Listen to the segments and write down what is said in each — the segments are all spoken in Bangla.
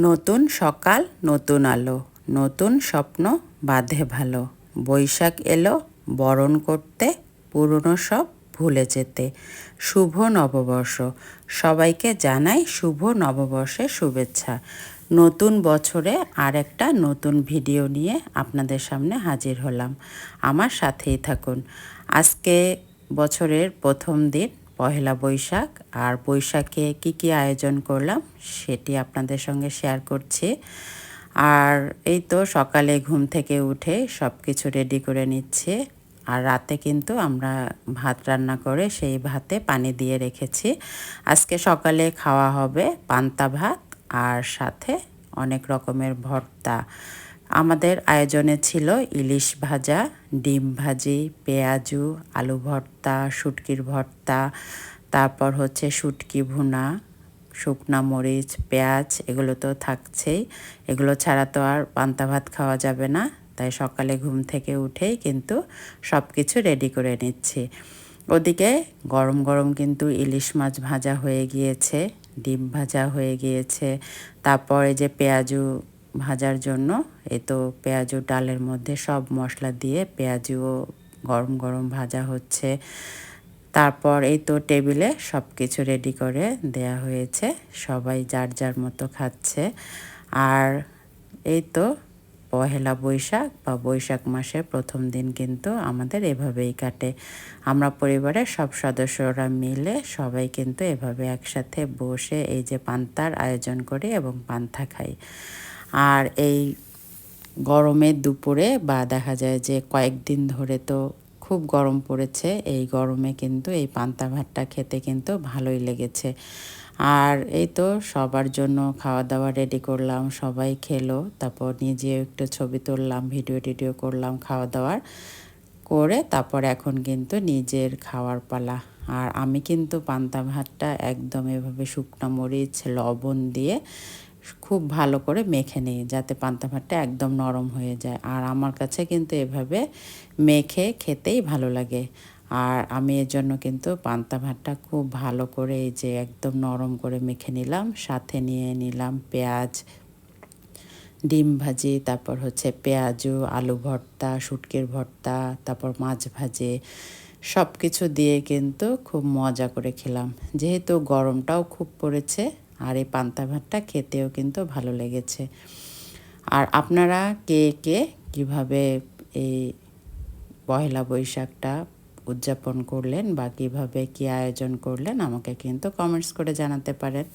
নতুন সকাল, নতুন আলো, নতুন স্বপ্ন, বাঁধে ভালো। বৈশাখ এলো, বরণ করতে, পুরনো সব ভুলে যেতে। শুভ নববর্ষ। সবাইকে জানাই শুভ নববর্ষের শুভেচ্ছা। নতুন বছরে আর একটা নতুন ভিডিও নিয়ে আপনাদের সামনে হাজির হলাম। আমার সাথেই থাকুন। আজকে বছরের প্রথম দিন পহেলা বৈশাখ। আর বৈশাখে কি কি আয়োজন করলাম সেটি আপনাদের সঙ্গে শেয়ার করছি। আর এই তো সকালে ঘুম থেকে উঠে সব কিছু রেডি করে নিচ্ছে। আর রাতে কিন্তু আমরা ভাত রান্না করে সেই ভাতে পানি দিয়ে রেখেছি। আজকে সকালে খাওয়া হবে পান্তা ভাত আর সাথে অনেক রকমের ভর্তা। আমাদের আয়োজনে ছিল ইলিশ ভাজা, ডিম ভাজি, পেঁয়াজু, আলু ভর্তা, শুটকির ভর্তা, তারপর হচ্ছে শুটকি ভুনা, শুকনা মরিচ, পেঁয়াজ, এগুলো তো থাকছেই। এগুলো ছাড়া তো আর পান্তা ভাত খাওয়া যাবে না, তাই সকালে ঘুম থেকে উঠেই কিন্তু সব কিছু রেডি করে নিচ্ছি। ওদিকে গরম গরম কিন্তু ইলিশ মাছ ভাজা হয়ে গিয়েছে, ডিম ভাজা হয়ে গিয়েছে, তারপরে যে পেঁয়াজু ভাজার জন্য। এই তো পেঁয়াজু ডালের মধ্যে সব মশলা দিয়ে পেঁয়াজুও গরম গরম ভাজা হচ্ছে। তারপর এই তো টেবিলে সব কিছু রেডি করে দেয়া হয়েছে। সবাই যার যার মতো খাচ্ছে। আর এই তো পহেলা বৈশাখ বা বৈশাখ মাসের প্রথম দিন কিন্তু আমাদের এভাবেই কাটে। আমরা পরিবারের সব সদস্যরা মিলে সবাই কিন্তু এভাবে একসাথে বসে এই যে পান্তার আয়োজন করি এবং পান্তা খাই। আর এই গরমের দুপুরে বা দেখা যায় যে কয়েকদিন ধরে তো খুব গরম পড়েছে, এই গরমে কিন্তু এই পান্তা ভাতটা খেতে কিন্তু ভালোই লেগেছে। আর এই তো সবার জন্য খাওয়া দাওয়া রেডি করলাম, সবাই খেলো, তারপর নিজে একটু ছবি তুললাম ভিডিও টিডিও করলাম খাওয়া দাওয়ার করে তারপর এখন কিন্তু নিজের খাওয়ার পালা। আর আমি কিন্তু পান্তা ভাতটা একদম এভাবে শুকনো মরিচ, লবণ দিয়ে খুব ভালো করে মেখে নিই যাতে পান্তা ভাতটা একদম নরম হয়ে যায়। আর আমার কাছে কিন্তু এভাবে মেখে খেতেই ভালো লাগে। আর আমি এর জন্য কিন্তু পান্তা ভাতটা খুব ভালো করে এই যে একদম নরম করে মেখে নিলাম, সাথে নিয়ে নিলাম পেঁয়াজ, ডিম ভাজি, তারপর হচ্ছে পেঁয়াজু, আলু ভর্তা, শুটকির ভর্তা, তারপর মাছ ভাজে সব কিছু দিয়ে কিন্তু খুব মজা করে খেলাম। যেহেতু গরমটাও খুব পড়েছে আর এই পান্তা ভাতটা খেতেও কিন্তু ভালো লেগেছে। আর আপনারা কে কে কীভাবে এই পয়লা বৈশাখটা উদযাপন করলেন বা কীভাবে কী আয়োজন করলেন আমাকে কিন্তু কমেন্টস করে জানাতে পারেন।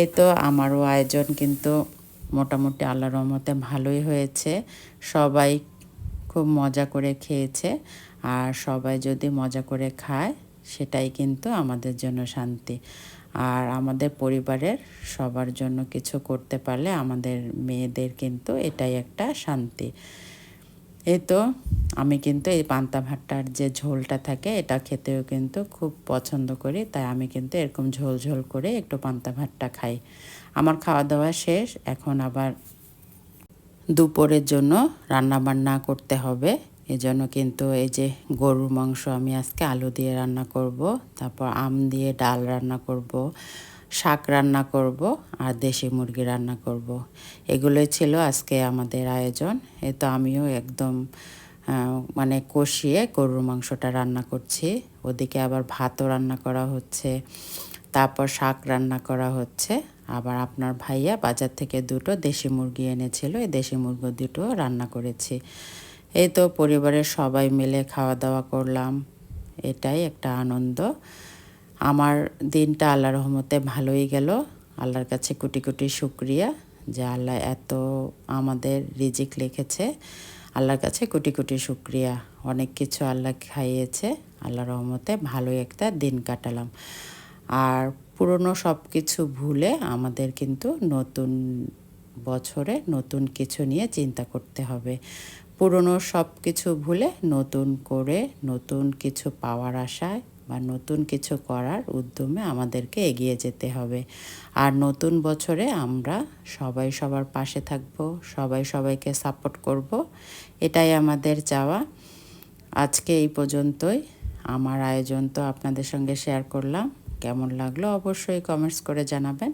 এই তো আমারও আয়োজন কিন্তু মোটামুটি আল্লাহ রহমতে ভালোই হয়েছে। সবাই খুব মজা করে খেয়েছে আর সবাই যদি মজা করে খায়, সেটাই কিন্তু আমাদের জন্য শান্তি। আর আমাদের পরিবারের সবার জন্য কিছু করতে পারলে আমাদের মেয়েদের কিন্তু এটাই একটা শান্তি। এই তো আমি কিন্তু এই পান্তা ভাতটার যে ঝোলটা থাকে এটা খেতেও কিন্তু খুব পছন্দ করি, তাই আমি কিন্তু এরকম ঝোল ঝোল করে একটু পান্তা ভাতটা খাই। আমার খাওয়া দাওয়া শেষ, এখন আবার দুপুরের জন্য রান্না বান্না করতে হবে। এজন্য কিন্তু এই যে গরুর মাংস আমি আজকে আলু দিয়ে রান্না করব, তারপর আম দিয়ে ডাল রান্না করব, শাক রান্না করব আর দেশি মুরগি রান্না করব। এগুলোই ছিল আজকে আমাদের আয়োজন। এ তো আমিও একদম মানে কষিয়ে গরুর মাংসটা রান্না করছি। ওদিকে আবার ভাতও রান্না করা হচ্ছে, তারপর শাক রান্না করা হচ্ছে। আবার আপনার ভাইয়া বাজার থেকে দুটো দেশি মুরগি এনেছিল, এই দেশি মুরগি দুটো রান্না করেছি। এই তো পরিবারের সবাই মিলে খাওয়া দাওয়া করলাম। এটাই একটা আনন্দ। আমার দিনটা আল্লাহ রহমতে ভালোই গেল। আল্লাহর কাছে কুটি কুটি শুক্রিয়া যে আল্লাহ এত আমাদের রিজিক লিখেছে। আল্লাহর কাছে কুটি কুটি শুক্রিয়া। অনেক কিছু আল্লাহ খাইয়েছে। আল্লাহ রহমতে ভালোই একটা দিন কাটালাম। আর পুরনো সব কিছু ভুলে আমাদের কিন্তু নতুন বছরে নতুন কিছু নিয়ে চিন্তা করতে হবে। পুরনো সব কিছু ভুলে নতুন করে নতুন কিছু পাওয়ার আশায় বা নতুন কিছু করার উদ্যমে আমাদেরকে এগিয়ে যেতে হবে। আর নতুন বছরে আমরা সবাই সবার পাশে থাকব, সবাই সবাইকে সাপোর্ট করব। এটাই আমাদের চাওয়া। আজকে এই পর্যন্তই। আমার আয়োজন তো আপনাদের সঙ্গে শেয়ার করলাম। কেমন লাগল অবশ্যই কমেন্টস করে জানাবেন।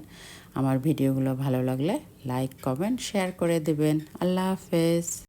আমার ভিডিওগুলো ভালো লাগলে লাইক কমেন্ট শেয়ার করে দেবেন। আল্লাহ হাফেজ।